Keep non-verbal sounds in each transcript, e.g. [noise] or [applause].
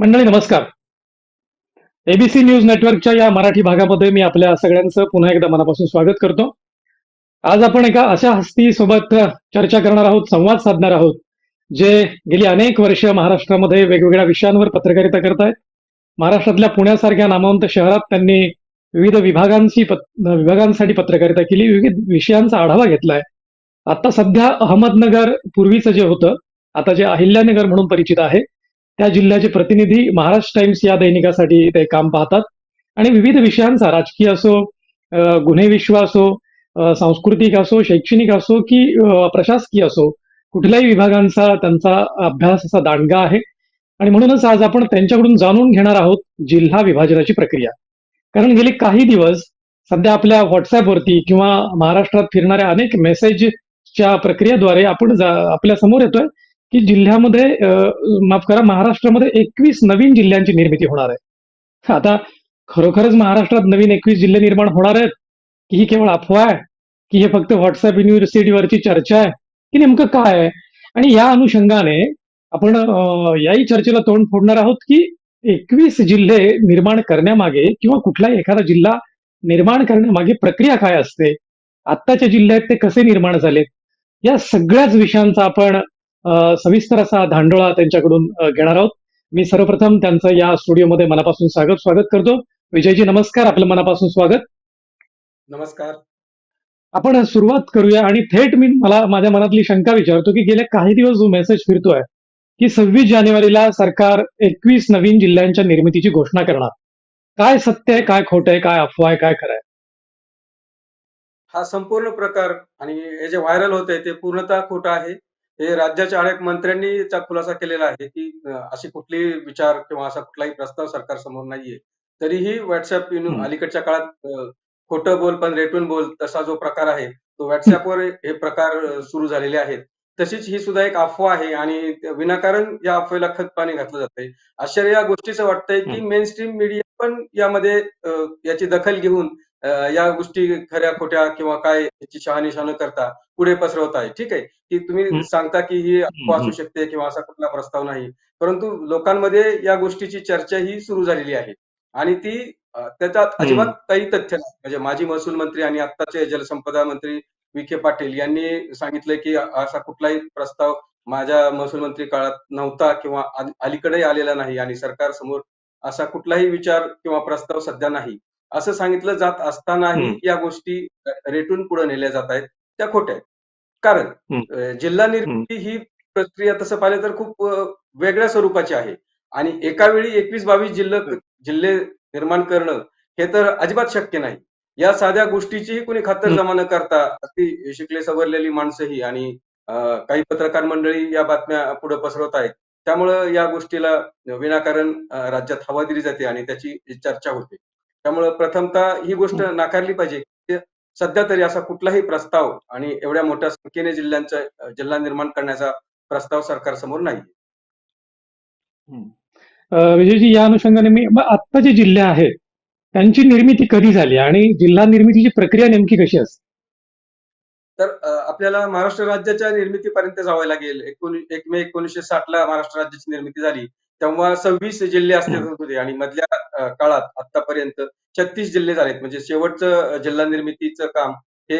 मंडळी नमस्कार. ABC news नेटवर्कच्या या मराठी भागामध्ये मी आपल्या सगळ्यांचं पुन्हा एकदा मनापासून स्वागत करतो. आज आपण एका अशा हस्ती सोबत चर्चा करणार आहोत संवाद साधणार आहोत जे गेली अनेक वर्ष महाराष्ट्रामध्ये वेगवेगळ्या विषयांवर पत्रकारिता करतायत. महाराष्ट्रातल्या पुण्यासारख्या नामवंत शहरात त्यांनी विविध विभागांची पत- विभागांसाठी पत्रकारिता केली विविध विषयांचा आढावा घेतलाय. आता सध्या अहमदनगर पूर्वीचं जे होतं आता जे अहिल्यानगर म्हणून परिचित आहे त्या जिल्ह्याचे प्रतिनिधी महाराष्ट्र टाइम्स या दैनिकासाठी ते काम पाहतात. आणि विविध विषयांचा राजकीय असो गुन्हे विश्व असो सांस्कृतिक असो शैक्षणिक असो की प्रशासकीय असो कुठल्याही विभागांचा त्यांचा अभ्यास असा दांडगा आहे. आणि म्हणूनच आज आपण त्यांच्याकडून जाणून घेणार आहोत जिल्हा विभाजनाची प्रक्रिया. कारण गेले काही दिवस सध्या आपल्या व्हॉट्सअपवरती किंवा महाराष्ट्रात फिरणाऱ्या अनेक मेसेजच्या प्रक्रियेद्वारे आपण जा- आपल्यासमोर येतोय. की जिल्ह्यामध्ये माफ करा महाराष्ट्रामध्ये एकवीस नवीन जिल्ह्यांची निर्मिती होणार आहे. आता खरोखरच महाराष्ट्रात नवीन एकवीस जिल्हे निर्माण होणार आहेत की ही केवळ अफवा आहे की हे फक्त व्हॉट्सअप युनिव्हर्सिटीवरची चर्चा आहे की नेमकं काय आहे? आणि या अनुषंगाने आपण याही चर्चेला तोंड फोडणार आहोत की एकवीस जिल्हे निर्माण करण्यामागे किंवा कुठलाही एखादा जिल्हा निर्माण करण्यामागे प्रक्रिया काय असते? आत्ताच्या जिल्ह्यात ते कसे निर्माण झालेत? या सगळ्याच विषयांचा आपण सविस्तर असा धांडोळा त्यांच्याकडून घेणार आहोत. मी सर्वप्रथम त्यांचं या स्टुडिओमध्ये मनापासून स्वागत स्वागत करतो. विजयजी नमस्कार. आपलं मनापासून स्वागत. नमस्कार. आपण सुरुवात करूया आणि थेट मी मला माझ्या मनातली शंका विचारतो की गेल्या काही दिवस जो मेसेज फिरतोय की सव्वीस जानेवारीला सरकार एकवीस नवीन जिल्ह्यांच्या निर्मितीची घोषणा करणार. काय सत्य आहे काय खोटं आहे काय अफवा आहे काय खरं आहे? हा संपूर्ण प्रकार आणि हे जे व्हायरल होत आहे ते पूर्णतः खोटं आहे. हे राज्याच्या अनेक मंत्र्यांनी याचा खुलासा केलेला आहे की अशी कुठली विचार किंवा असा कुठलाही प्रस्ताव सरकार समोर नाहीये. तरीही व्हॉट्सअप. अलीकडच्या काळात खोटं बोल पण रेटून बोल तसा जो प्रकार आहे तो व्हॉट्सअपवर हे प्रकार सुरू झालेले आहेत. तशीच ही सुद्धा एक अफवा आहे आणि विनाकारण या अफवेला खत पाणी घातलं जातंय. आश्चर्य या गोष्टीचं वाटतंय की मेन स्ट्रीम मीडिया पण यामध्ये याची दखल घेऊन या गोष्टी खऱ्या खोट्या किंवा काय याची शहानिशा न करता पुढे पसरवत आहे ठीक आहे? की तुम्ही. सांगता की ही. असू शकते किंवा असा कुठला प्रस्ताव नाही. परंतु लोकांमध्ये या गोष्टीची चर्चा ही सुरू झालेली आहे. आणि ती त्याच्यात अजिबात काही तथ्य नाही. म्हणजे माजी महसूल मंत्री आणि आत्ताचे जलसंपदा मंत्री विखे पाटील यांनी सांगितलंय की असा कुठलाही प्रस्ताव माझ्या महसूल मंत्री काळात नव्हता किंवा अली- अलीकडे आलेला नाही आणि सरकार समोर असा कुठलाही विचार किंवा प्रस्ताव सध्या नाही. असं सांगितलं जात असतानाही. या गोष्टी रेटून पुढे नेल्या जात आहेत. त्या खोट्या आहेत. कारण जिल्हा निर्मिती ही प्रक्रिया तसं पाहिलं तर खूप वेगळ्या स्वरूपाची आहे. आणि एका वेळी एकवीस बावीस जिल्हे जिल्हे निर्माण करणं हे तर अजिबात शक्य नाही. या साध्या गोष्टीचीही कुणी खातरजमा न करता अगदी शिकले सवरलेली माणसंही आणि काही पत्रकार मंडळी या बातम्या पुढे पसरवत आहेत. त्यामुळं या गोष्टीला विनाकारण राज्यात हवा दिली जाते आणि त्याची चर्चा होते. त्यामुळं प्रथमतः ही गोष्ट नाकारली पाहिजे की सध्या तरी असा कुठलाही प्रस्ताव आणि एवढ्या मोठ्या संख्येने जिल्ह्यांचा जिल्हा निर्माण करण्याचा प्रस्ताव सरकारसमोर नाही अ, विजयजी या अनुषंगाने मी आत्ता जे जिल्हे आहेत त्यांची निर्मिती कधी झाली आणि जिल्हा निर्मितीची प्रक्रिया नेमकी कशी असते? तर आपल्याला महाराष्ट्र राज्याच्या निर्मितीपर्यंत जावं लागेल. एकोणी एक मे एकोणीसशे साठ ला महाराष्ट्र राज्याची निर्मिती झाली. तेव्हा सव्वीस जिल्हे अस्तित्वात होते आणि मधल्या काळात आतापर्यंत छत्तीस जिल्हे झालेत. म्हणजे शेवटचं जिल्हा निर्मितीचं काम हे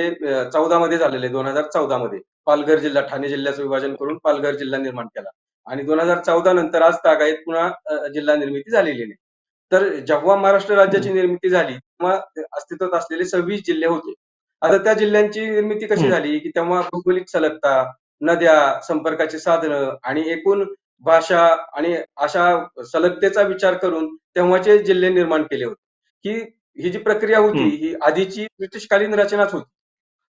चौदा मध्ये झालेलं आहे. दोन हजार चौदा मध्ये पालघर जिल्हा ठाणे जिल्ह्याचं विभाजन करून पालघर जिल्हा निर्माण केला. आणि दोन हजार चौदा नंतर आज तागायत पुन्हा जिल्हा निर्मिती झालेली नाही तर जेव्हा महाराष्ट्र राज्याची निर्मिती झाली तेव्हा अस्तित्वात असलेले सव्वीस जिल्हे होते. आता त्या जिल्ह्यांची निर्मिती कशी. झाली? की तेव्हा भौगोलिक सलगता नद्या संपर्काची साधनं आणि एकूण भाषा आणि अशा सलगतेचा विचार करून तेव्हाचे जिल्हे निर्माण केले होते. ही ही जी प्रक्रिया होती. ही आधीची ब्रिटिशकालीन रचनाच होती.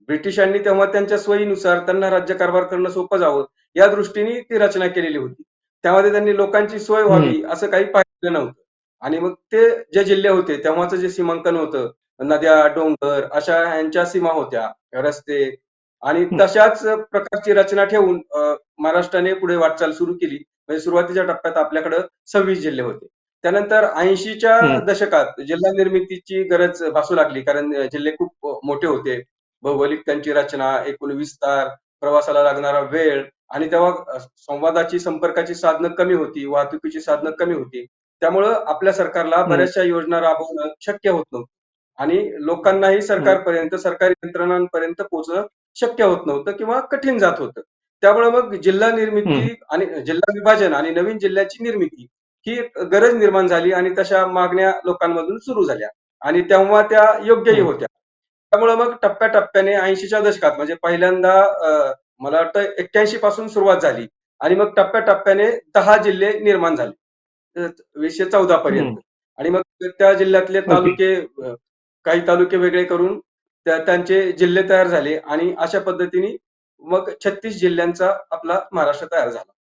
ब्रिटिशांनी तेव्हा त्यांच्या सोयीनुसार त्यांना राज्यकारभार करणं सोपं जावं या दृष्टीने ती रचना केलेली होती. त्यामध्ये त्यांनी लोकांची सोय व्हावी असं काही पाहिलं नव्हतं. आणि मग ते जे जिल्हे होते तेव्हाचं जे सीमांकन होतं नद्या डोंगर अशा ह्यांच्या सीमा होत्या रस्ते आणि. तशाच प्रकारची रचना ठेवून महाराष्ट्राने पुढे वाटचाल सुरू केली. म्हणजे सुरुवातीच्या टप्प्यात आपल्याकडे सव्वीस जिल्हे होते. त्यानंतर ऐंशीच्या. दशकात जिल्हा निर्मितीची गरज भासू लागली कारण जिल्हे खूप मोठे होते. भौगोलिक त्यांची रचना एकूण विस्तार प्रवासाला लागणारा वेळ आणि तेव्हा संवादाची संपर्काची साधनं कमी होती वाहतुकीची साधनं कमी होती. त्यामुळं आपल्या सरकारला बऱ्याचशा योजना राबवणं शक्य होत नव्हतं. आणि लोकांनाही सरकारपर्यंत सरकारी यंत्रणांपर्यंत पोहोचणं शक्य होत नव्हतं किंवा कठीण जात होतं. त्यामुळे मग जिल्हा निर्मिती. आणि जिल्हा विभाजन आणि नवीन जिल्ह्याची निर्मिती ही एक गरज निर्माण झाली आणि तशा मागण्या लोकांमधून सुरू झाल्या आणि तेव्हा त्या योग्यही. होत्या त्यामुळे मग टप्प्याटप्प्याने ऐंशीच्या दशकात म्हणजे पहिल्यांदा अ, मला वाटतं एक्क्याऐंशी पासून सुरुवात झाली आणि मग टप्प्याटप्प्याने दहा जिल्हे निर्माण झाले अ, वीसशे चौदा पर्यंत. आणि मग त्या जिल्ह्यातले. तालुके अ, काही तालुके वेगळे करून त्या- त्यांचे जिल्हे तयार झाले आणि अशा पद्धतीने मग छत्तीस जिल्ह्यांचा आपला महाराष्ट्र तयार झाला.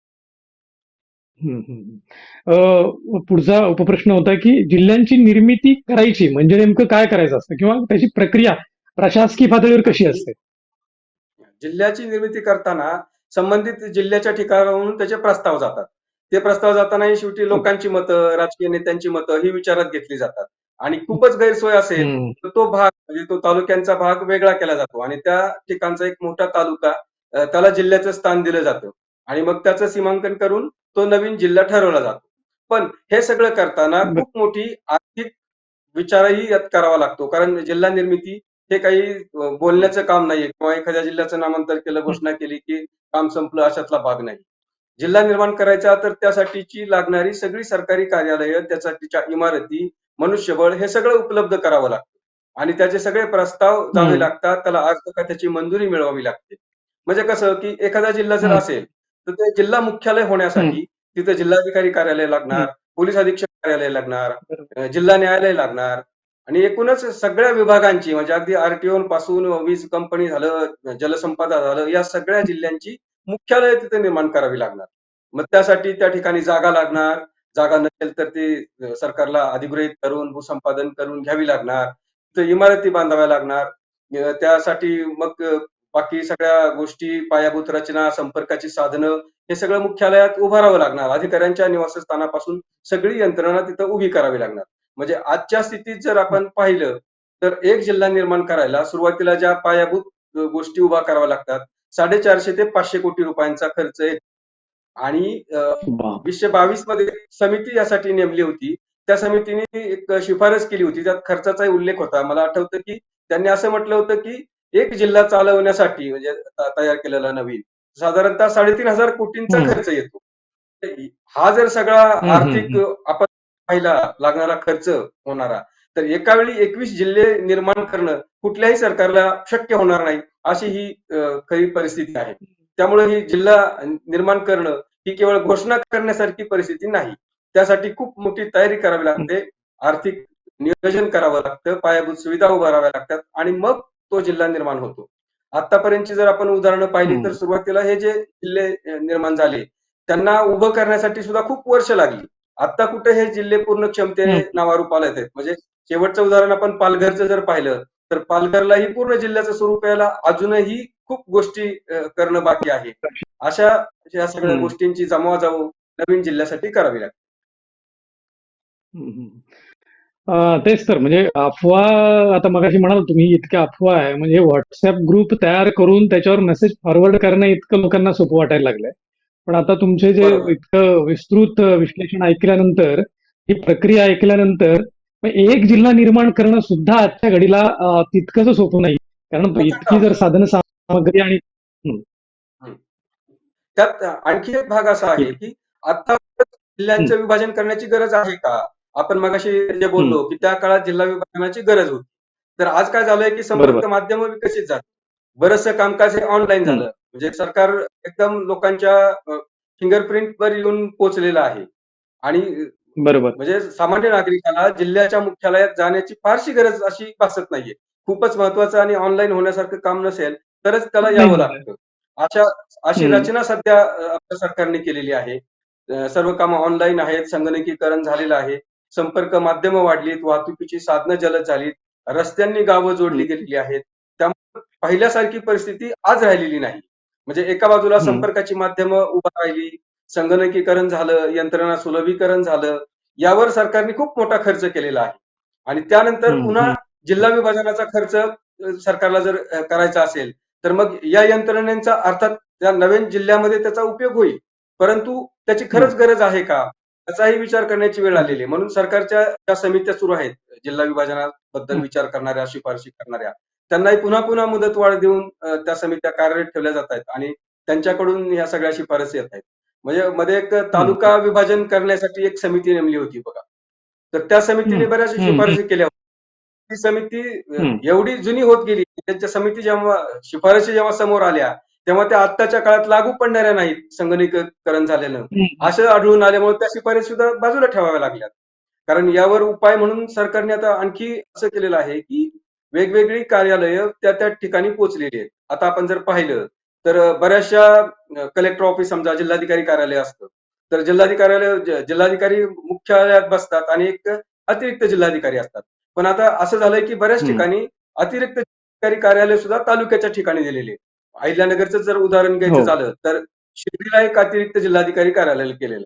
पुढचा उपप्रश्न होता की जिल्ह्यांची निर्मिती करायची म्हणजे नेमकं काय करायचं असतं किंवा त्याची प्रक्रिया प्रशासकीय पातळीवर कशी असते? जिल्ह्याची निर्मिती करताना संबंधित जिल्ह्याच्या ठिकाणाहून त्याचे प्रस्ताव जातात. ते प्रस्ताव जातानाही शेवटी लोकांची मतं राजकीय नेत्यांची मतं ही विचारात घेतली जातात. आणि खूपच गैरसोय असेल तर तो भाग म्हणजे तो तालुक्यांचा भाग वेगळा केला जातो. आणि त्या ठिकाणचा एक मोठा तालुका त्याला जिल्ह्याचं स्थान दिलं जातं. आणि मग त्याचं सीमांकन करून तो नवीन जिल्हा ठरवला जातो. पण हे सगळं करताना. खूप मोठी आर्थिक विचारही यात करावा लागतो. कारण जिल्हा निर्मिती हे काही बोलण्याचं काम नाहीये किंवा एखाद्या जिल्ह्याचं नामांतर केलं घोषणा केली की काम संपलं अशातला भाग नाही. जिल्हा निर्माण करायचा तर त्यासाठीची लागणारी सगळी सरकारी कार्यालयं त्यासाठीच्या इमारती मनुष्यबळ हे सगळं उपलब्ध करावं लागतं. आणि त्याचे सगळे प्रस्ताव जावे. लागतात त्याला अर्ज का त्याची मंजुरी मिळवावी लागते. म्हणजे कसं की एखादा जिल्हा जर. असेल तर ते जिल्हा मुख्यालय होण्यासाठी तिथं जिल्हाधिकारी कार्यालय लागणार पोलीस अधीक्षक कार्यालय लागणार जिल्हा न्यायालय लागणार. आणि एकूणच सगळ्या विभागांची म्हणजे अगदी आरटीओ पासून वीज कंपनी झालं जलसंपदा झालं या सगळ्या जिल्ह्यांची मुख्यालय तिथे निर्माण करावी लागणार. मग त्यासाठी त्या ठिकाणी जागा लागणार. जागा नसेल तर ती सरकारला अधिगृहित करून भूसंपादन करून घ्यावी लागणार. तिथे इमारती बांधाव्या लागणार. त्यासाठी मग बाकी सगळ्या गोष्टी पायाभूत रचना संपर्काची साधनं हे सगळं मुख्यालयात उभारावं लागणार. अधिकाऱ्यांच्या निवासस्थानापासून सगळी यंत्रणा तिथं उभी करावी लागणार. म्हणजे आजच्या स्थितीत जर आपण पाहिलं तर एक जिल्हा निर्माण करायला सुरुवातीला ज्या पायाभूत गोष्टी उभा कराव्या लागतात साडेचारशे ते पाचशे कोटी रुपयांचा खर्च येतो आणि. वीसशे बावीसमध्ये समिती यासाठी नेमली होती. त्या समितीने एक शिफारस केली होती. त्यात खर्चाचाही उल्लेख होता. मला आठवतं की त्यांनी असं म्हटलं होतं की एक जिल्हा चालवण्यासाठी म्हणजे तयार केलेला नवीन. साधारणतः साडेतीन हजार कोटींचा. खर्च येतो. हा जर सगळा आर्थिक. आपण पाहिला लागणारा खर्च होणारा तर एका वेळी एकवीस जिल्हे निर्माण करणं कुठल्याही सरकारला शक्य होणार नाही अशी ही खरी परिस्थिती आहे. त्यामुळे ही जिल्हा निर्माण करणं ही केवळ घोषणा करण्यासारखी परिस्थिती नाही. त्यासाठी खूप मोठी तयारी करावी लागते. आर्थिक नियोजन करावं लागतं. पायाभूत सुविधा उभाराव्या लागतात. आणि मग तो जिल्हा निर्माण होतो आतापर्यंतची जर आपण उदाहरणं पाहिली तर. सुरुवातीला हे जे जिल्हे निर्माण झाले त्यांना उभं करण्यासाठी सुद्धा खूप वर्ष लागली आता कुठे हे जिल्हे पूर्ण क्षमतेने. नावारूपाला येत आहेत म्हणजे शेवटचं उदाहरण आपण पालघरचं जर पाहिलं तर पालघरलाही पूर्ण जिल्ह्याचं स्वरूप यायला अजूनही खूप गोष्टी करणं बाकी आहे अशा या सगळ्या. गोष्टींची जमवाजमव नवीन जिल्ह्यासाठी करावी लागते तेच तर. म्हणजे अफवा आता मगाशी म्हणाल तुम्ही इतक्या अफवा आहे. म्हणजे व्हॉट्सअप ग्रुप तयार करून त्याच्यावर मेसेज फॉरवर्ड करणं इतकं लोकांना सोपं वाटायला लागलंय. पण आता तुमचे जे. इतकं विस्तृत विश्लेषण ऐकल्यानंतर ही प्रक्रिया ऐकल्यानंतर एक जिल्हा निर्माण करणं सुद्धा आजच्या घडीला अं, तितकंसं सोपं नाही. कारण इतकी जर. साधन सामग्री आणि त्यात आणखी एक भाग असा आहे की आता जिल्ह्यांचं विभाजन करण्याची गरज आहे का? आपण मगाशी जे बोललो की त्या काळात जिल्हा विभाजनाची गरज होती. तर आज काय झालंय की संपर्क. माध्यम विकसित झालं. बरंचसं कामकाज हे ऑनलाईन. झालं. म्हणजे सरकार एकदम लोकांच्या फिंगरप्रिंट वर येऊन पोहोचलेलं आहे. आणि बरोबर. म्हणजे सामान्य नागरिकाला जिल्ह्याच्या मुख्यालयात जाण्याची फारशी गरज अशी भासत नाहीये. खूपच महत्वाचं आणि ऑनलाईन होण्यासारखं काम नसेल तरच त्याला यावं. लागतं. अशा अशी. रचना सध्या आपल्या सरकारने केलेली आहे. सर्व कामं ऑनलाईन आहेत संगणकीकरण झालेलं आहे. संपर्क माध्यमं वाढलीत वाहतुकीची साधनं जलद झालीत रस्त्यांनी गावं जोडली गेलेली आहेत. त्यामुळे पहिल्यासारखी परिस्थिती आज राहिलेली नाही. म्हणजे एका बाजूला. संपर्काची माध्यमं उभा राहिली संगणकीकरण झालं यंत्रणा सुलभीकरण झालं यावर सरकारने खूप मोठा खर्च केलेला आहे. आणि त्यानंतर पुन्हा. जिल्हा विभाजनाचा खर्च सरकारला जर करायचा असेल तर मग या यंत्रणेचा अर्थात त्या नवीन जिल्ह्यामध्ये त्याचा उपयोग होईल. परंतु त्याची खरंच गरज आहे का? याचाही विचार करण्याची वेळ आलेली आहे म्हणून सरकारच्या ज्या समित्या सुरू आहेत जिल्हा विभाजनाबद्दल. विचार करणाऱ्या शिफारशी करणाऱ्या त्यांनाही पुन्हा पुन्हा मुदतवाढ देऊन त्या समित्या कार्यरत ठेवल्या जात आहेत आणि त्यांच्याकडून या सगळ्या शिफारसी येत आहेत म्हणजे मध्ये एक तालुका विभाजन करण्यासाठी एक समिती नेमली होती बघा तर त्या समितीने. बऱ्याचशा हं. शिफारसी केल्या होत्या ती समिती. एवढी जुनी होत गेली त्यांच्या समिती जेव्हा शिफारशी जेव्हा समोर आल्या तेव्हा त्या आत्ताच्या काळात लागू पडणाऱ्या नाहीत संगणकीकरण झालेलं. असं आढळून आल्यामुळे त्या शिफारशी सुद्धा बाजूला ठेवाव्या लागल्यात. कारण यावर उपाय म्हणून सरकारने आता आणखी असं केलेलं आहे की वेगवेगळी कार्यालयं त्या त्या ठिकाणी पोहोचलेली आहेत. आता आपण जर पाहिलं तर बऱ्याचशा कलेक्टर ऑफिस समजा जिल्हाधिकारी कार्यालय असतं. तर जिल्हाधिकारी जिल्हाधिकारी मुख्यालयात बसतात आणि एक अतिरिक्त जिल्हाधिकारी असतात. पण आता असं झालंय की बऱ्याच. ठिकाणी अतिरिक्त जिल्हाधिकारी कार्यालय सुद्धा तालुक्याच्या ठिकाणी दिलेले आहे. अहिल्यानगरचं जर उदाहरण घ्यायचं हो. झालं तर शिर्डीला एक अतिरिक्त जिल्हाधिकारी कार्यालय केलेलं.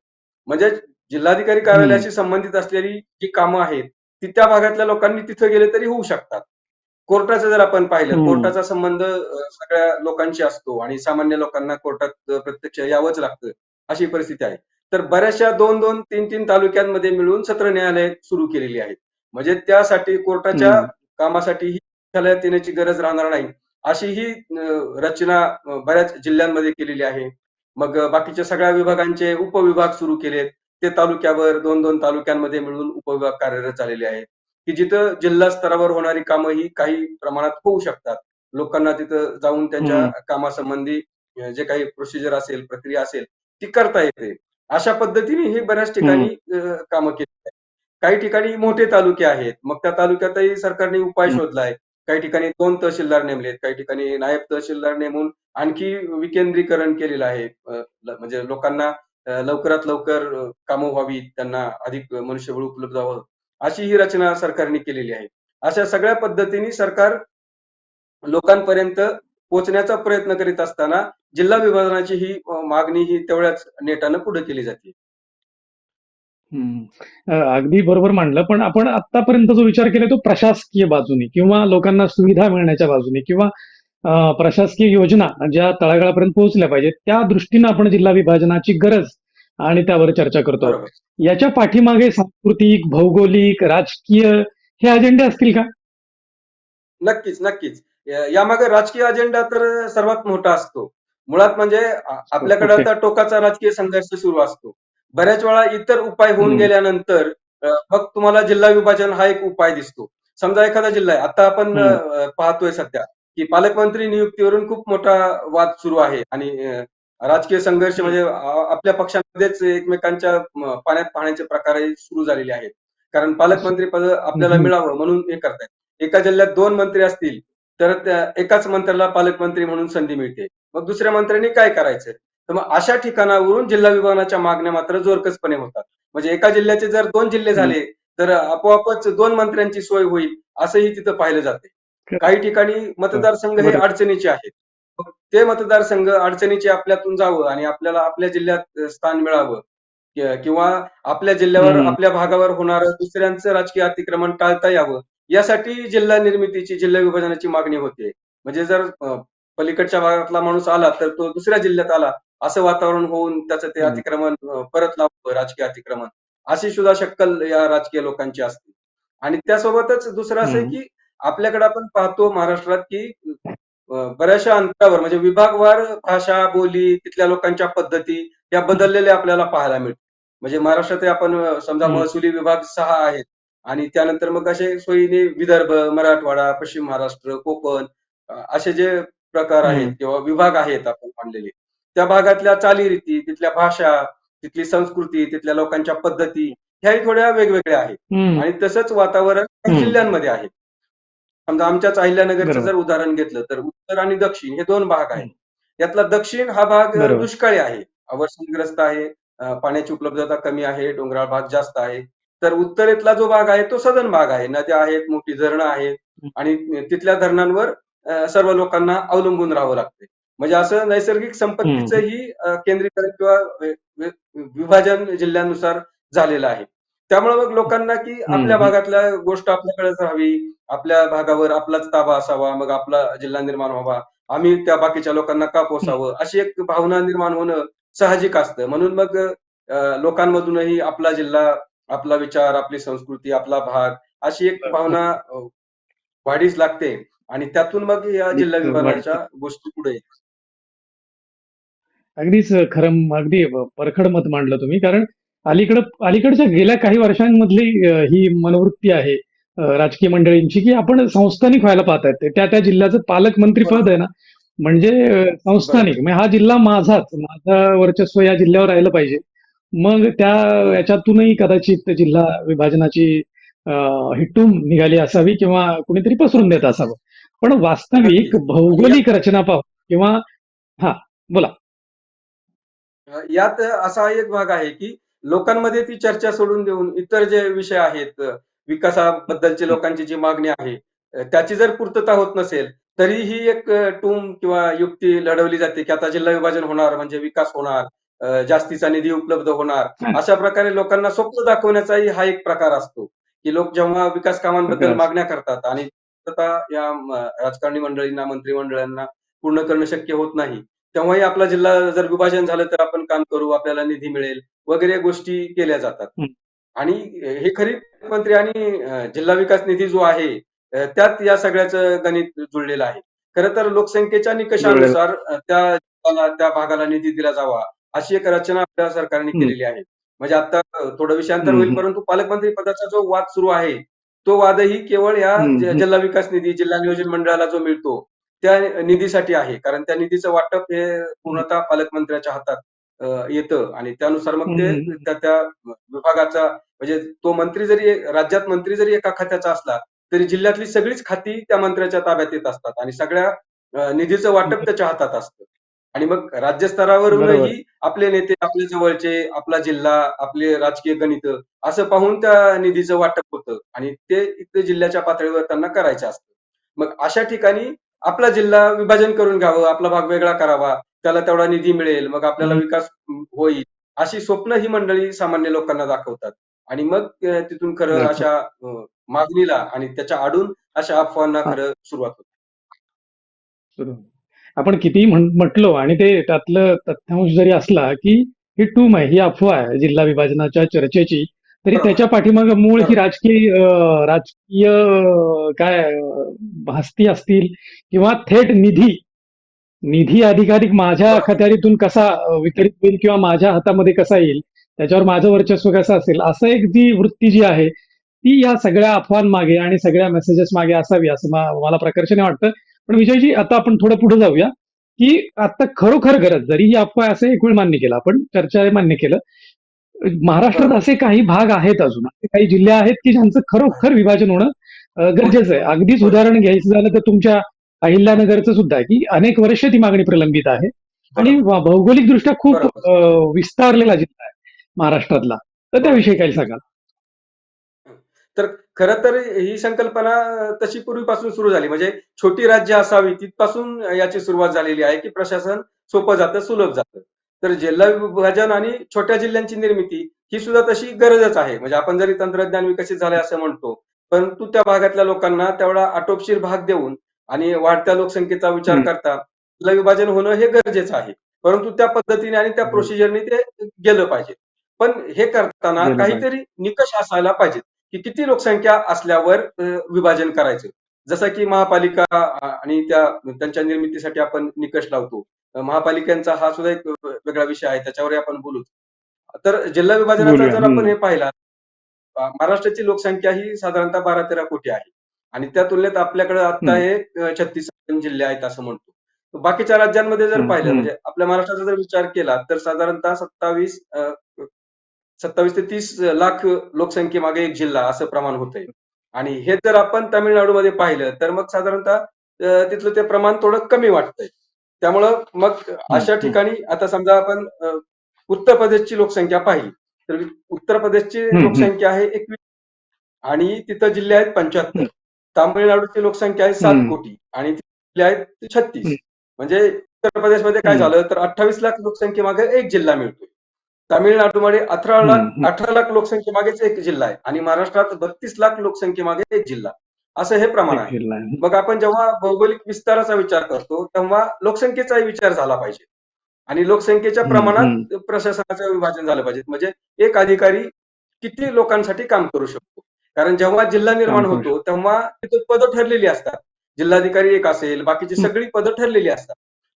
म्हणजे जिल्हाधिकारी कार्यालयाशी संबंधित असलेली जी कामं आहेत ती त्या भागातल्या लोकांनी तिथे गेले तरी होऊ शकतात कोर्टाचं जर आपण पाहिलं. कोर्टाचा संबंध सगळ्या लोकांशी असतो आणि सामान्य लोकांना कोर्टात प्रत्यक्ष यावंच लागतं अशी परिस्थिती आहे तर बऱ्याचशा दोन दोन तीन तीन तालुक्यांमध्ये मिळून सत्र न्यायालय सुरू केलेली आहेत म्हणजे त्यासाठी कोर्टाच्या. कामासाठी ही येण्याची गरज राहणार नाही अशी ही रचना बऱ्याच जिल्ह्यांमध्ये केलेली आहे. मग बाकीच्या सगळ्या विभागांचे उपविभाग सुरू केलेत. ते तालुक्यावर दोन दोन तालुक्यांमध्ये मिळून उपविभाग कार्यरत झालेले आहेत. की जिथं जिल्हा स्तरावर होणारी कामं ही काही प्रमाणात होऊ शकतात. लोकांना तिथं जाऊन त्यांच्या. कामासंबंधी जे काही प्रोसिजर असेल प्रक्रिया असेल ती करता येते. अशा पद्धतीने ही बऱ्याच ठिकाणी कामं केली आहेत. काही ठिकाणी मोठे तालुके आहेत. मग त्या तालुक्यातही सरकारने उपाय. शोधलाय. काही ठिकाणी दोन तहसीलदार नेमलेत काही ठिकाणी नायब तहसीलदार नेमून आणखी विकेंद्रीकरण केलेलं आहे. म्हणजे लोकांना लवकरात लवकर कामं व्हावी त्यांना अधिक मनुष्यबळ उपलब्ध व्हावं अशी ही रचना सरकारने केलेली आहे. अशा सगळ्या पद्धतीने सरकार लोकांपर्यंत पोहोचण्याचा प्रयत्न करीत असताना जिल्हा विभाजनाची ही मागणी ही तेवढ्याच नेटानं पुढे केली जाते. अगदी बरोबर मांडलं. पण आपण आतापर्यंत जो विचार केला तो प्रशासकीय बाजूने किंवा लोकांना सुविधा मिळण्याच्या बाजूने किंवा प्रशासकीय योजना ज्या तळागाळापर्यंत पोहोचल्या पाहिजेत त्या दृष्टीनं आपण जिल्हा विभाजनाची गरज आणि त्यावर चर्चा करतो. याच्या पाठीमागे सांस्कृतिक भौगोलिक राजकीय हे अजेंडे असतील का? नक्कीच नक्कीच. या- यामागे राजकीय अजेंडा तर सर्वात मोठा असतो. मुळात म्हणजे आपल्याकडे. आता टोकाचा राजकीय संघर्ष सुरू असतो. बऱ्याच वेळा इतर उपाय होऊन. गेल्यानंतर मग तुम्हाला जिल्हा विभाजन हा एक उपाय दिसतो समजा एखादा जिल्हा आहे आता आपण पाहतोय सध्या की पालकमंत्री नियुक्तीवरून खूप मोठा वाद सुरू आहे आणि राजकीय संघर्ष. म्हणजे आपल्या पक्षामध्येच एकमेकांच्या पाण्यात पाहण्याचे प्रकारही सुरू झालेले आहेत कारण पालकमंत्री पद आपल्याला. मिळावं म्हणून हे करतायत एका जिल्ह्यात दोन मंत्री असतील तर त्या एकाच मंत्र्याला पालकमंत्री म्हणून संधी मिळते मग दुसऱ्या मंत्र्यांनी काय करायचं तर मग अशा ठिकाणावरून जिल्हा विभागाच्या मागण्या मात्र जोरकसपणे होतात. म्हणजे एका जिल्ह्याचे जर दोन जिल्हे झाले तर आपोआपच दोन मंत्र्यांची सोय होईल असंही तिथं पाहिलं जाते. काही ठिकाणी मतदारसंघ हे. अडचणीचे आहेत. ते मतदारसंघ अडचणीचे आपल्यातून जावं आणि आपल्याला आपल्या जिल्ह्यात स्थान मिळावं. किंवा आपल्या जिल्ह्यावर. आपल्या भागावर होणारं दुसऱ्यांचं राजकीय अतिक्रमण टाळता यावं. यासाठी जिल्हा निर्मितीची जिल्हा विभाजनाची मागणी होते. म्हणजे जर पलीकडच्या भागातला माणूस आला तर तो दुसऱ्या जिल्ह्यात आला असं वातावरण होऊन त्याचं ते. अतिक्रमण परत लावतं राजकीय अतिक्रमण अशी सुद्धा शक्कल या राजकीय लोकांची असते आणि त्यासोबतच दुसरं असं. की आपल्याकडे आपण पाहतो महाराष्ट्रात की बऱ्याचशा अंतरावर म्हणजे विभागवार भाषा बोली तिथल्या लोकांच्या पद्धती या बदललेल्या आपल्याला पाहायला मिळतात म्हणजे महाराष्ट्रात आपण समजा. महसुली विभाग सहा आहेत आणि त्यानंतर मग असे सोयीने विदर्भ मराठवाडा पश्चिम महाराष्ट्र कोकण असे जे प्रकार आहेत. किंवा विभाग आहेत आपण मांडलेले त्या भागातल्या चालीरीती तिथल्या भाषा तिथली संस्कृती तिथल्या लोकांच्या पद्धती ह्याही थोड्या वेगवेगळ्या आहेत. आणि तसंच वातावरण. जिल्ह्यांमध्ये आहे. समजा आमच्याच अहिल्यानगरचं. जर उदाहरण घेतलं तर उत्तर आणि दक्षिण हे दोन भाग आहेत. यातला दक्षिण हा भाग. दुष्काळी आहे. अवर्षणग्रस्त आहे. पाण्याची उपलब्धता कमी आहे. डोंगराळ भाग जास्त आहे. तर उत्तरेतला जो भाग आहे तो सदन भाग आहे. नद्या आहेत मोठी धरणं आहेत. आणि तिथल्या धरणांवर सर्व लोकांना अवलंबून राहावं लागते म्हणजे असं नैसर्गिक संपत्तीचंही केंद्रीकरण किंवा विभाजन जिल्ह्यानुसार झालेलं आहे. त्यामुळे मग लोकांना की आपल्या. भागातल्या गोष्ट आपल्याकडेच राहावी आपल्या भागावर आपलाच ताबा असावा मग आपला जिल्हा निर्माण व्हावा आम्ही त्या बाकीच्या लोकांना का पोसावं अशी एक भावना निर्माण होणं साहजिक असतं. म्हणून मग लोकांमधूनही आपला जिल्हा आपला विचार आपली संस्कृती आपला भाग अशी एक भावना वाढीस लागते. आणि त्यातून मग या जिल्हा. विभागाच्या गोष्टी पुढे. अगदीच खरं अगदी परखड मत मांडलं तुम्ही कारण अलीकडं अलीकडच्या गेल्या काही वर्षांमधली ही मनोवृत्ती आहे राजकीय मंडळींची की आपण संस्थानिक व्हायला पाहत आहेत. त्या त्या जिल्ह्याचं पालकमंत्री पद आहे ना. म्हणजे संस्थानिक. म्हणजे हा जिल्हा माझाच. माझं वर्चस्व या जिल्ह्यावर राहिलं पाहिजे. मग त्या याच्यातूनही कदाचित जिल्हा विभाजनाची अ, हिट्टूम निघाली असावी किंवा कुणीतरी पसरून देत असावं. पण वास्तविक भौगोलिक रचना पाहून किंवा हा बोला यात असा एक भाग आहे की लोकांमध्ये ती चर्चा सोडून देऊन इतर जे विषय आहेत विकासाबद्दलची लोकांची जी मागणी आहे त्याची जर पूर्तता होत नसेल तरी ही एक टूम किंवा युक्ती लढवली जाते की आता जिल्हा विभाजन होणार म्हणजे विकास होणार जास्तीचा निधी उपलब्ध होणार. अशा प्रकारे लोकांना स्वप्न दाखवण्याचाही हा एक प्रकार असतो की लोक जेव्हा विकास कामांबद्दल. मागण्या करतात आणि या राजकारणी मंडळींना मंत्रिमंडळांना पूर्ण करणं शक्य होत नाही तेव्हाही आपला जिल्हा जर विभाजन झालं तर आपण काम करू आपल्याला निधी मिळेल वगैरे गोष्टी केल्या जातात. आणि हे खरी मंत्री आणि जिल्हा विकास निधी जो आहे त्यात या सगळ्याचं गणित जुळलेलं आहे खरं तर लोकसंख्येच्या निकषानुसार त्या त्या भागाला निधी दिला जावा अशी एक रचना आपल्या सरकारने. केलेली आहे म्हणजे आता थोडं विषयांतर होईल. परंतु पालकमंत्री पदाचा जो वाद सुरू आहे तो वादही केवळ या ज-. जिल्हा विकास निधी जिल्हा नियोजन मंडळाला जो मिळतो त्या निधीसाठी आहे. कारण त्या निधीचं वाटप हे पूर्णतः पालकमंत्र्याच्या हातात अं, येतं. आणि त्यानुसार मग ते हम्म. त्या त्या विभागाचा म्हणजे तो मंत्री जरी राज्यात मंत्री जरी एका खात्याचा असला तरी जिल्ह्यातली सगळीच खाती त्या मंत्र्याच्या ताब्यात येत असतात. आणि सगळ्या अं, निधीचं वाटप त्याच्या हातात असतं. आणि मग राज्यस्तरावरूनही आपले नेते आपले जवळचे आपला जिल्हा आपले राजकीय गणित असं पाहून त्या निधीचं वाटप होतं आणि ते इथे जिल्ह्याच्या पातळीवर त्यांना करायचं असतं मग अशा ठिकाणी आपला जिल्हा विभाजन करून घ्यावं आपला भाग वेगळा करावा त्याला तेवढा निधी मिळेल मग आपल्याला. विकास होईल अशी स्वप्न ही मंडळी सामान्य लोकांना दाखवतात आणि मग तिथून खरं. अशा मागणीला आणि त्याच्या आडून अशा अफवांना. खरं सुरुवात होते. आपण कितीही म्हण- म्हटलो आणि ते त्यातलं तथ्यांश जरी असला की ही टूम आहे ही अफवा आहे जिल्हा विभाजनाच्या चर्चेची तरी. त्याच्या पाठीमाग मूळ ही. राजकीय राजकीय काय भास्ती असतील किंवा थेट निधी निधी अधिकाधिक माझ्या. खत्यारीतून कसा वितरित होईल किंवा माझ्या हातामध्ये कसा येईल त्याच्यावर माझं वर्चस्व कसं असेल असं एक जी वृत्ती जी आहे ती या सगळ्या अफवांमागे आणि सगळ्या मेसेजेस मागे असावी असं मला प्रकर्षाने वाटतं पण विजयजी आता आपण थोडं पुढे जाऊया की आता खरोखर गरज जरी ही अफवा असं एक वेळ मान्य केलं आपण चर्चा मान्य केलं महाराष्ट्रात. असे काही भाग आहेत अजून असे काही जिल्हे आहेत की ज्यांचं खरोखर विभाजन होणं गरजेचं आहे. अगदीच उदाहरण घ्यायचं झालं तर तुमच्या अहिल्यानगरचं सुद्धा आहे की अनेक वर्ष ती मागणी प्रलंबित आहे. आणि भौगोलिक दृष्ट्या खूप विस्तारलेला जिल्हा आहे महाराष्ट्रातला. तर त्याविषयी काही सांगाल? तर खरं तर ही संकल्पना तशी पूर्वीपासून सुरू झाली म्हणजे छोटी राज्य असावी तिथपासून याची सुरुवात झालेली आहे की प्रशासन सोपं जातं सुलभ जातं तर जिल्हा विभाजन आणि छोट्या जिल्ह्यांची निर्मिती ही सुद्धा तशी गरजच आहे म्हणजे आपण जरी तंत्रज्ञान विकसित झाले असं म्हणतो परंतु त्या भागातल्या लोकांना तेवढा आटोपशीर भाग देऊन आणि वाढत्या लोकसंख्येचा विचार. करता जिल्हा विभाजन होणं हे गरजेचं आहे परंतु त्या पद्धतीने आणि त्या. प्रोसिजरने ते गेलं पाहिजे पण हे करताना. काहीतरी निकष असायला पाहिजेत की किती लोकसंख्या असल्यावर विभाजन करायचं जसं की महापालिका आणि त्या त्यांच्या निर्मितीसाठी आपण निकष लावतो महापालिकांचा हा सुद्धा एक वेगळा विषय आहे त्याच्यावर आपण बोलू तर जिल्हा विभाजनाचा. जर आपण. हे पाहिला महाराष्ट्राची लोकसंख्या ही साधारणतः बारा तेरा कोटी आहे आणि त्या तुलनेत आपल्याकडे आता. हे छत्तीस जिल्हे आहेत असं म्हणतो बाकीच्या राज्यांमध्ये जर पाहिलं. म्हणजे आपल्या महाराष्ट्राचा जर विचार केला तर साधारणतः सत्तावीस सत्तावीस ते तीस लाख लोकसंख्येमागे एक जिल्हा असं प्रमाण होतंय आणि हे जर आपण तामिळनाडूमध्ये पाहिलं तर मग साधारणतः तिथलं ते प्रमाण थोडं कमी वाटतंय त्यामुळं मग अशा. ठिकाणी आता समजा आपण उत्तर प्रदेशची लोकसंख्या पाहिली तर उत्तर प्रदेशची. लोकसंख्या आहे एकवीस आणि तिथं जिल्हे आहेत पंच्याहत्तर. तामिळनाडूची लोकसंख्या आहे सात. कोटी आणि जिल्हे आहेत छत्तीस. म्हणजे उत्तर प्रदेशमध्ये काय. झालं तर अठ्ठावीस लाख लोकसंख्येमागे एक जिल्हा मिळतोय तामिळनाडूमध्ये अठरा लाख. अठरा लाख लोकसंख्येमागेच एक जिल्हा आहे. आणि महाराष्ट्रात बत्तीस लाख लोकसंख्येमागे एक जिल्हा. असं हे प्रमाण आहे. मग आपण जेव्हा भौगोलिक विस्ताराचा विचार करतो तेव्हा लोकसंख्येचाही विचार झाला पाहिजे. आणि लोकसंख्येच्या प्रमाणात प्रशासनाचं विभाजन झालं पाहिजे. म्हणजे एक अधिकारी किती लोकांसाठी काम करू शकतो? कारण जेव्हा जिल्हा निर्माण होतो तेव्हा तिथे पदं ठरलेली असतात. जिल्हाधिकारी एक असेल बाकीची. सगळी पदं ठरलेली असतात.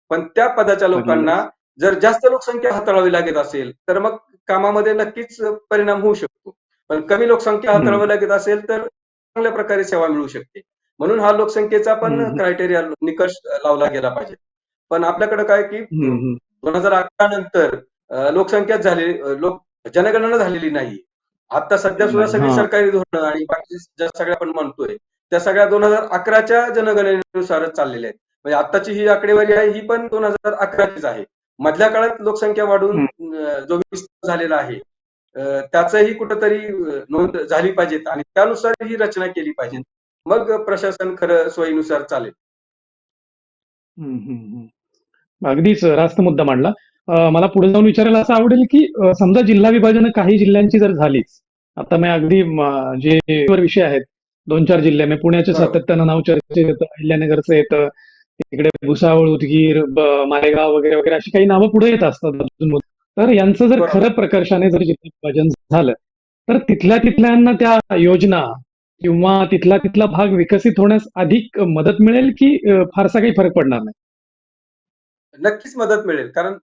पण त्या पदाच्या लोकांना जर जास्त लोकसंख्या हाताळावी लागत असेल तर मग कामामध्ये नक्कीच परिणाम होऊ शकतो पण कमी लोकसंख्या. हाताळावी लागत असेल तर चांगल्या प्रकारे सेवा मिळू शकते म्हणून हा लोकसंख्येचा पण. क्रायटेरिया निकष लावला गेला पाहिजे पण आपल्याकडे काय की. दोन हजार अकरा नंतर लोकसंख्या झाली लोक जनगणना झालेली नाही आता सध्या सुद्धा सगळी. सरकारी धोरणं आणि बाकी ज्या सगळ्या आपण म्हणतोय त्या सगळ्या दोन हजार अकराच्या जनगणनेनुसारच चाललेल्या आहेत म्हणजे आताची ही आकडेवारी आहे ही पण दोन हजार अकराचीच आहे मधल्या काळात लोकसंख्या वाढून जो विस्तार झालेला आहे त्याचंही कुठंतरी नोंद झाली पाहिजे आणि त्यानुसार ही रचना केली पाहिजे मग प्रशासन खरं सोयीनुसार चालेल. अगदीच रास्त मुद्दा मांडला मला पुढे जाऊन विचारायला असं आवडेल की समजा जिल्हा विभाजन काही जिल्ह्यांची जर झालीच आता मी अगदी जे विषय आहेत दोन चार जिल्हे मी पुण्याचे. सातत्यानं नाव चर्चेत अहिल्यानगरचं येतं तिकडे भुसावळ उदगीर मालेगाव वगैरे वगैरे अशी काही नावं पुढे येत असतात अधूनमधून. तर यांचं जर. खरं प्रकर्षाने जर विभाजन झालं तर तिथल्या तिथल्यांना त्या योजना किंवा तिथला तिथला भाग विकसित होण्यास अधिक मदत मिळेल की फारसा काही फरक पडणार नाही नक्कीच मदत मिळेल कारण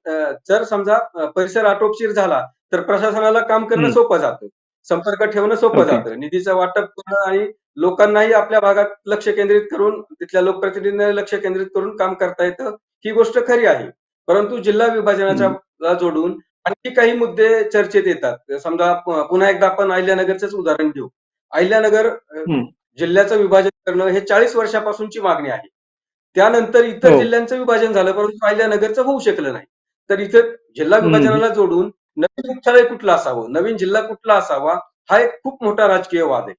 जर समजा परिसर आटोपशीर झाला तर प्रशासनाला काम करणं. सोपं जातं संपर्क ठेवणं सोपं. जातं निधीचं वाटप करणं आणि लोकांनाही आपल्या भागात लक्ष केंद्रित करून तिथल्या लोकप्रतिनिधींना लक्ष केंद्रित करून काम करता येतं ही गोष्ट खरी आहे. परंतु जिल्हा विभाजनाच्या ला जोडून आणखी काही मुद्दे चर्चेत येतात. समजा पुन्हा एकदा आपण अहिल्यानगरचंच उदाहरण घेऊ अहिल्यानगर. जिल्ह्याचं विभाजन करणं हे चाळीस वर्षापासूनची मागणी आहे. त्यानंतर इतर हो. जिल्ह्यांचं विभाजन झालं परंतु अहिल्यानगरचं होऊ शकलं नाही. तर इथे जिल्हा. विभाजनाला जोडून नवीन मुख्यालय कुठलं असावं? नवीन जिल्हा कुठला असावा? हा एक खूप मोठा राजकीय वाद आहे.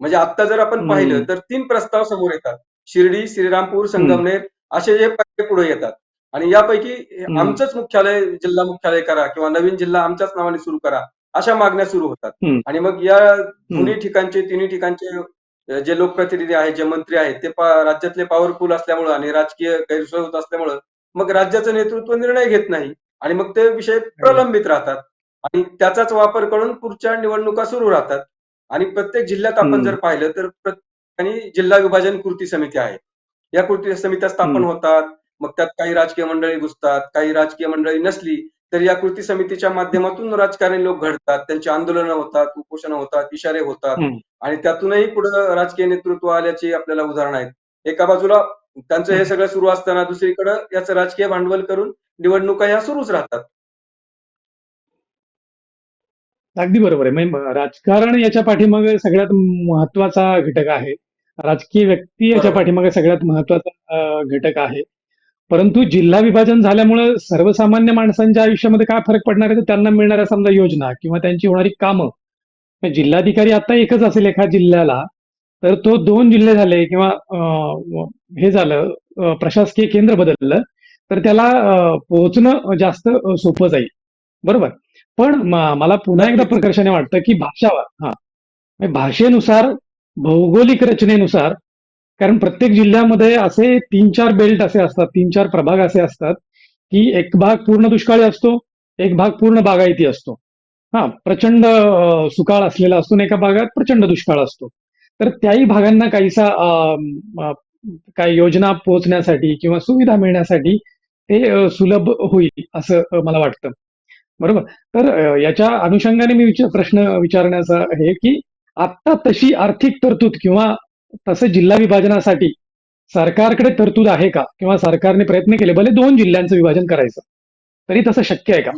म्हणजे आता जर आपण. पाहिलं तर तीन प्रस्ताव समोर येतात. शिर्डी श्रीरामपूर संगमनेर असे जे पुढे येतात. आणि यापैकी. आमचंच मुख्यालय जिल्हा मुख्यालय करा किंवा नवीन जिल्हा आमच्याच नावाने सुरू करा अशा मागण्या सुरू होतात. आणि मग या दोन्ही ठिकाणचे तिन्ही ठिकाणचे जे लोकप्रतिनिधी आहेत जे मंत्री आहेत ते राज्यातले पॉवरफुल असल्यामुळं आणि राजकीय गैरसोय होत असल्यामुळं मग राज्याचं नेतृत्व निर्णय घेत नाही. आणि मग ते विषय प्रलंबित राहतात. आणि त्याचाच वापर करून पुढच्या निवडणुका सुरू राहतात. आणि प्रत्येक जिल्ह्यात आपण. जर पाहिलं तर प्रत्येक जिल्हा विभाजन कृती समिती आहे या कृती समित्या स्थापन. होतात मग त्यात काही राजकीय मंडळी घुसतात काही राजकीय मंडळी नसली तर या कृती समितीच्या माध्यमातून राजकारणी लोक घडतात त्यांची आंदोलनं होतात उपोषणं होतात इशारे होतात. आणि त्यातूनही पुढे राजकीय नेतृत्व आल्याची आपल्याला उदाहरणं आहेत एका बाजूला त्यांचं हे सगळं सुरू असताना दुसरीकडे याचं राजकीय भांडवल करून निवडणुका ह्या सुरूच राहतात अगदी बरोबर आहे. म्हणजे राजकारण याच्या पाठीमागे सगळ्यात महत्त्वाचा घटक आहे. राजकीय व्यक्ती याच्या. पाठीमागे सगळ्यात महत्त्वाचा घटक आहे. परंतु जिल्हा विभाजन झाल्यामुळे सर्वसामान्य माणसांच्या आयुष्यामध्ये काय फरक पडणार आहे? तर त्यांना मिळणाऱ्या समजा योजना किंवा त्यांची होणारी कामं. म्हणजे जिल्हाधिकारी आता एकच असेल एका जिल्ह्याला तर तो दोन जिल्हे झाले किंवा हे झालं प्रशासकीय केंद्र बदललं तर त्याला पोहोचणं जास्त सोपं जाईल. बरोबर? पण मला पुन्हा एकदा. प्रकर्षाने वाटतं की भाषा हा. म्हणजे भाषेनुसार भौगोलिक रचनेनुसार कारण प्रत्येक जिल्ह्यामध्ये असे तीन चार बेल्ट असे असतात तीन चार प्रभाग असे असतात की एक भाग पूर्ण दुष्काळी असतो एक भाग पूर्ण बागायती असतो. हा प्रचंड सुकाळ असलेला असतो एका भागात प्रचंड दुष्काळ असतो. तर त्याही भागांना काहीसा काही योजना पोहोचण्यासाठी किंवा सुविधा मिळण्यासाठी ते सुलभ होईल असं मला वाटतं. बरोबर? तर याच्या अनुषंगाने मी विचार प्रश्न विचारण्याचा आहे की आता तशी आर्थिक तरतूद किंवा तसं जिल्हा विभाजनासाठी सरकारकडे तरतूद आहे का? किंवा सरकारने प्रयत्न केले भले दोन जिल्ह्यांचं विभाजन करायचं तरी तसं शक्य आहे का?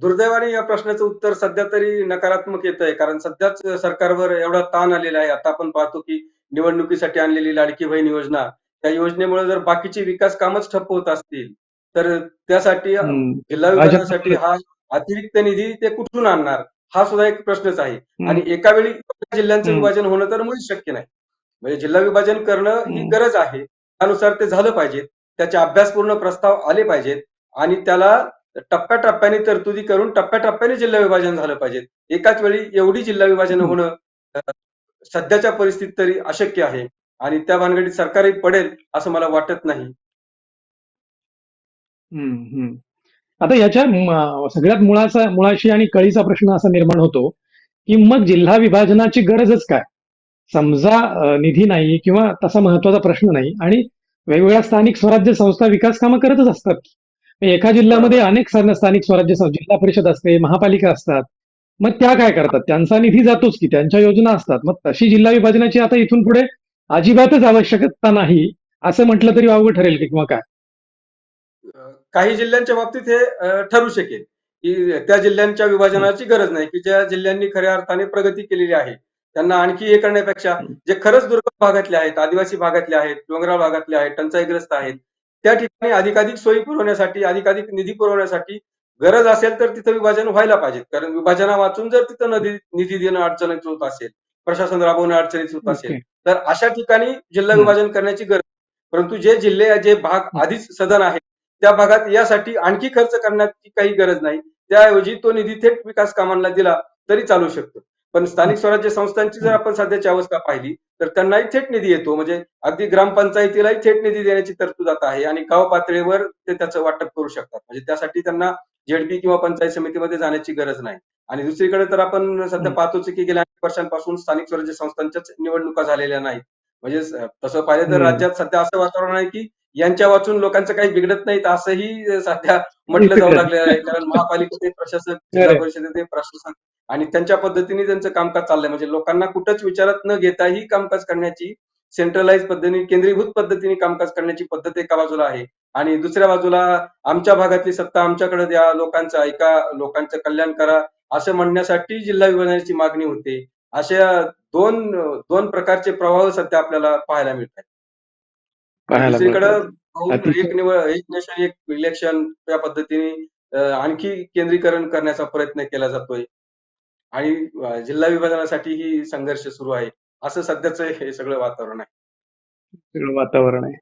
दुर्दैवाने या प्रश्नाचं उत्तर सध्या तरी नकारात्मक येत आहे कारण सध्याच सरकारवर एवढा ताण आलेला आहे. आता आपण पाहतो की निवडणुकीसाठी आणलेली लाडकी बहीण योजना त्या योजनेमुळे जर बाकीची विकास कामच ठप्प होत असतील तर त्यासाठी. जिल्हा विभाजनासाठी हा अतिरिक्त निधी ते कुठून आणणार? हा सुद्धा एक प्रश्नच आहे. आणि एका वेळी जिल्ह्यांचं. विभाजन होणं तर मुळीच शक्य नाही. म्हणजे जिल्हा विभाजन करणं ही. गरज आहे. त्यानुसार ते झालं पाहिजे. त्याचे अभ्यासपूर्ण प्रस्ताव आले पाहिजेत. आणि त्याला टप्प्याटप्प्याने तरतुदी करून टप्प्याटप्प्याने जिल्हा विभाजन झालं पाहिजे. एकाच वेळी एवढी जिल्हा विभाजन. होणं सध्याच्या परिस्थितीत तरी अशक्य आहे. आणि त्या भानगडीत सरकारही पडेल असं मला वाटत नाही. हम्म, हम्म. आता याच्या म- सगळ्यात मुळाचा मुळाशी आणि कळीचा प्रश्न असा निर्माण होतो की मग जिल्हा विभाजनाची गरजच काय? समजा अ, निधी नाही किंवा तसा महत्त्वाचा प्रश्न नाही आणि वेगवेगळ्या स्थानिक स्वराज्य संस्था विकास कामं करतच असतात. एका जिल्ह्यामध्ये अनेक स्थान- स्थानिक स्वराज्य संस्था जिल्हा परिषद असते महापालिका असतात. मग त्या काय करतात? त्यांचा निधी जातोच की त्यांच्या योजना असतात. मग तशी जिल्हा विभाजनाची आता इथून पुढे अजिबातच आवश्यकता नाही असं म्हटलं तरी वावगं ठरेल की किंवा काय? काही जिल्ह्यांच्या बाबतीत हे ठरू शकेल की त्या जिल्ह्यांच्या विभाजनाची गरज नाही की ज्या जिल्ह्यांनी खऱ्या अर्थाने प्रगती केलेली आहे त्यांना आणखी हे करण्यापेक्षा जे खरंच दुर्गम भागातले आहेत आदिवासी भागातले आहेत डोंगराळ भागातले आहेत टंचाईग्रस्त आहेत त्या ठिकाणी अधिकाधिक सोयी पुरवण्यासाठी अधिकाधिक निधी पुरवण्यासाठी गरज असेल तर तिथं विभाजन व्हायला पाहिजे कारण विभाजना वाचून जर तिथं नदी निधी देणं अडचणीत होत असेल प्रशासन राबवणं अडचणीत होत असेल. तर अशा ठिकाणी जिल्हा. विभाजन करण्याची गरज. परंतु जे जिल्हे जे भाग आधीच सदन आहेत त्या भागात यासाठी आणखी खर्च करण्याची काही गरज नाही. त्याऐवजी तो निधी थेट विकास कामांना दिला तरी चालू शकतो. पण स्थानिक स्वराज्य संस्थांची जर आपण सध्याची अवस्था पाहिली तर त्यांनाही थेट निधी येतो. म्हणजे अगदी ग्रामपंचायतीलाही थेट निधी देण्याची तरतूद आता आहे आणि गाव पातळीवर ते त्याचं वाटप करू शकतात. म्हणजे त्यासाठी त्यांना झेडपी किंवा पंचायत समितीमध्ये जाण्याची गरज नाही. आणि दुसरीकडे तर आपण सध्या. पाहतोच की गेल्या अनेक वर्षांपासून स्थानिक स्वराज्य संस्थांच्याच निवडणुका झालेल्या नाहीत. म्हणजे तसं पाहिलं तर. राज्यात सध्या असं वातावरण आहे की यांच्या वाचून लोकांचं काही बिघडत नाहीत असंही सध्या म्हटलं जाऊ लागलेलं आहे [laughs] कारण महापालिकेचे प्रशासक जिल्हा. परिषदेचे प्रशासक आणि त्यांच्या पद्धतीने त्यांचं कामकाज चाललंय. म्हणजे लोकांना कुठंच विचारत न घेताही कामकाज करण्याची सेंट्रलाइज पद्धतीने केंद्रीभूत पद्धतीने कामकाज करण्याची पद्धत एका बाजूला आहे. आणि दुसऱ्या बाजूला आमच्या भागातली सत्ता आमच्याकडे द्या लोकांचं ऐका लोकांचं कल्याण करा असं म्हणण्यासाठी जिल्हा विभाजनाची मागणी होते. अशा दोन दोन प्रकारचे प्रवाह सध्या आपल्याला पाहायला मिळतात पाहायला दुसरीकडे अतिशय. एक निवड एक नेशन एक इलेक्शन या पद्धतीने अं, आणखी केंद्रीकरण करण्याचा प्रयत्न केला जातोय. आणि अं, जिल्हा विभाजनासाठी ही संघर्ष सुरू आहे. असं सध्याचं हे सगळं वातावरण आहे. सगळं वातावरण आहे.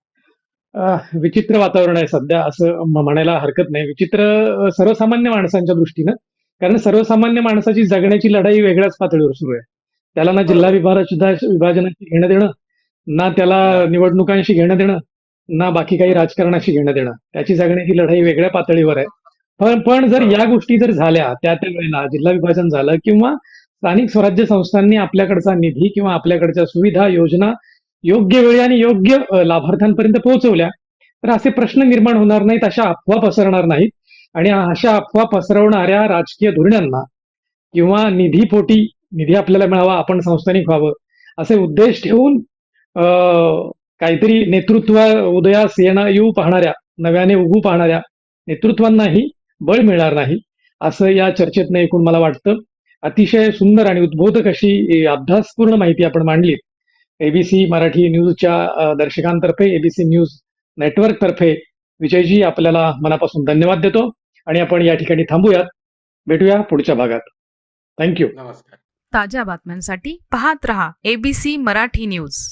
विचित्र वातावरण आहे सध्या असं म- म्हणायला हरकत नाही. विचित्र सर्वसामान्य माणसांच्या दृष्टीनं कारण सर्वसामान्य माणसाची जगण्याची लढाई वेगळ्याच पातळीवर सुरू आहे. त्याला ना जिल्हा विभाग विभाजनाशी घेणं देणं ना त्याला निवडणुकांशी घेणं देणं ना बाकी काही राजकारणाशी घेणं देणं. त्याची जगण्याची लढाई वेगळ्या पातळीवर आहे. पण पण जर या गोष्टी जर झाल्या त्या त्या वेळेला जिल्हा विभाजन झालं किंवा स्थानिक स्वराज्य संस्थांनी आपल्याकडचा निधी किंवा आपल्याकडच्या सुविधा योजना योग्य वेळी आणि योग्य लाभार्थ्यांपर्यंत पोहोचवल्या तर असे प्रश्न निर्माण होणार नाहीत अशा अफवा पसरणार नाहीत. आणि अशा अफवा पसरवणाऱ्या राजकीय धोरणांना किंवा निधीपोटी निधी आपल्याला मिळावा आपण संस्थानिक व्हावं असे उद्देश ठेवून काहीतरी नेतृत्व उदयास येणं येऊ पाहणाऱ्या नव्याने उगू पाहणाऱ्या नेतृत्वांनाही बळ मिळणार नाही असं या चर्चेतनं एकूण मला वाटतं. अतिशय सुंदर आणि उद्बोधक अशी अभ्यासपूर्ण माहिती आपण मांडली एबीसी मराठी न्यूजच्या दर्शकांतर्फे एबीसी न्यूज नेटवर्क तर्फे विजयजी आपल्याला मनापासून धन्यवाद देतो आणि आपण या ठिकाणी थांबूयात. भेटूया पुढच्या भागात. थँक्यू नमस्कार. ताज्या बातम्यांसाठी पाहत रहा एबीसी मराठी न्यूज.